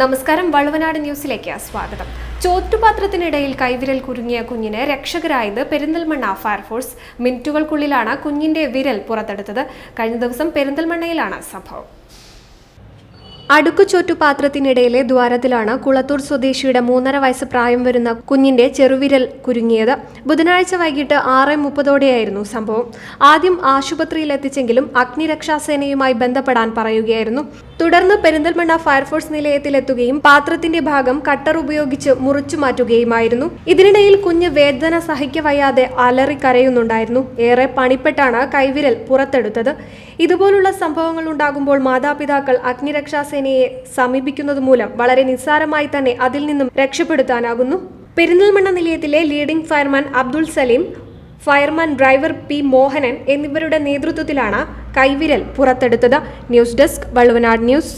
നമസ്കാരം വള്ളുവനാട് ന്യൂസിലേക്ക് സ്വാഗതം. ചോറ്റുപാത്രത്തിനിടയിൽ കൈവിരൽ കുരുങ്ങിയ കുഞ്ഞിനെ രക്ഷകരായത് പെരിന്തൽമണ്ണ ഫയർഫോഴ്സ് മിനിറ്റുകൾക്കുള്ളിലാണ് കുഞ്ഞിന്റെ വിരൽ പുറത്തെടുത്തത്. കഴിഞ്ഞ ദിവസം പെരിന്തൽമണ്ണയിലാണ് സംഭവം. അടുക്കുചോറ്റുപാത്രത്തിനിടയിലെ ദ്വാരത്തിലാണ് കുളത്തൂർ സ്വദേശിയുടെ മൂന്നര വയസ്സ് പ്രായം വരുന്ന കുഞ്ഞിന്റെ ചെറുവിരൽ കുരുങ്ങിയത്. ബുധനാഴ്ച വൈകിട്ട് ആറ് മുപ്പതോടെയായിരുന്നു സംഭവം. ആദ്യം ആശുപത്രിയിലെത്തിച്ചെങ്കിലും അഗ്നിരക്ഷാസേനയുമായി ബന്ധപ്പെടാൻ പറയുകയായിരുന്നു. തുടർന്ന് പെരിന്തൽമണ്ണ ഫയർഫോഴ്സ് നിലയത്തിലെത്തുകയും പാത്രത്തിന്റെ ഭാഗം കട്ടർ ഉപയോഗിച്ച് മുറിച്ചു മാറ്റുകയുമായിരുന്നു. ഇതിനിടയിൽ കുഞ്ഞ് വേദന സഹിക്കവയ്യാതെ അലറി കരയുന്നുണ്ടായിരുന്നു. ഏറെ പണിപ്പെട്ടാണ് കൈവിരൽ പുറത്തെടുത്തത്. ഇതുപോലുള്ള സംഭവങ്ങൾ ഉണ്ടാകുമ്പോൾ മാതാപിതാക്കൾ അഗ്നിരക്ഷാസേനയെ സമീപിക്കുന്നത് മൂലം വളരെ നിസ്സാരമായി തന്നെ അതിൽ നിന്നും രക്ഷപ്പെടുത്താനാകുന്നു. Perinthalmanna നിലയത്തിലെ leading fireman Abdul Salim fireman driver P Mohanan എന്നിവരുടെ നേതൃത്വത്തിലാണ് കൈവിരൽ പുറത്തെടുത്തത്. News desk Valluvanad news.